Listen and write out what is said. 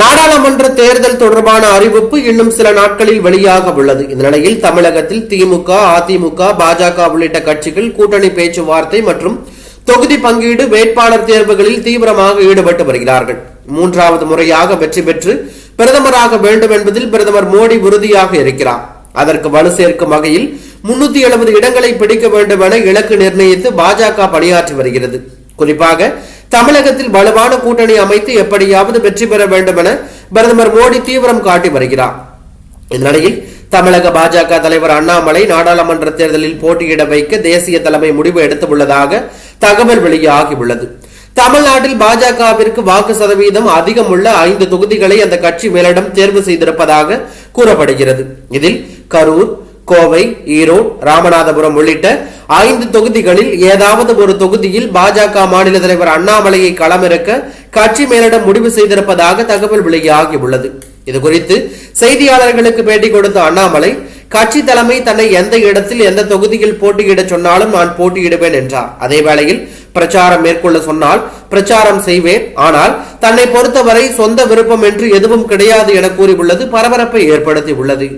நாடாளுமன்ற தேர்தல் தொடர்பான அறிவிப்பு இன்னும் சில நாட்களில் வெளியாக உள்ளது. இந்த நிலையில் தமிழகத்தில் திமுக அதிமுக பாஜக உள்ளிட்ட கட்சிகள் கூட்டணி பேச்சுவார்த்தை மற்றும் தொகுதி பங்கீடு வேட்பாளர் தேர்வுகளில் தீவிரமாக ஈடுபட்டு வருகிறார்கள். மூன்றாவது முறையாக வெற்றி பெற்று பிரதமராக வேண்டும் என்பதில் பிரதமர் மோடி உறுதியாக இருக்கிறார். அதற்கு வலு சேர்க்கும் வகையில் முன்னூத்தி எழுபது இடங்களை பிடிக்க வேண்டும் என இலக்கு நிர்ணயித்து பாஜக பணியாற்றி வருகிறது. குறிப்பாக தமிழகத்தில் வலுவான கூட்டணி அமைத்து எப்படியாவது வெற்றி பெற வேண்டும் என பிரதமர் மோடி தீவிரம் காட்டி வருகிறார். இந்நிலையில் தமிழக பாஜக தலைவர் அண்ணாமலை நாடாளுமன்ற தேர்தலில் போட்டியிட வைக்க தேசிய தலைமை முடிவு எடுத்துள்ளதாக தகவல் வெளியாகியுள்ளது. தமிழ்நாட்டில் பாஜகவிற்கு வாக்கு சதவீதம் அதிகம் உள்ள ஐந்து தொகுதிகளை அந்த கட்சி மேலிடம் தேர்வு செய்திருப்பதாக கூறப்படுகிறது. இதில் கரூர் கோவை ஈரோடு ராமநாதபுரம் உள்ளிட்ட ஐந்து தொகுதிகளில் ஏதாவது ஒரு தொகுதியில் பாஜக மாநில தலைவர் அண்ணாமலையை களமிறக்க கட்சி மேலிடம் முடிவு செய்திருப்பதாக தகவல் வெளியாகியுள்ளது இது குறித்து செய்தியாளர்களுக்கு பேட்டி கொடுத்த அண்ணாமலை கட்சி தலைமை தன்னை எந்த இடத்தில் எந்த தொகுதியில் போட்டியிட சொன்னாலும் நான் போட்டியிடுவேன் என்றார். அதே வேளையில் பிரச்சாரம் மேற்கொள்ள சொன்னால் பிரச்சாரம் செய்வேன். ஆனால் தன்னை பொறுத்தவரை சொந்த விருப்பம் என்று எதுவும் கிடையாது என கூறியுள்ளது பரபரப்பை ஏற்படுத்தி உள்ளது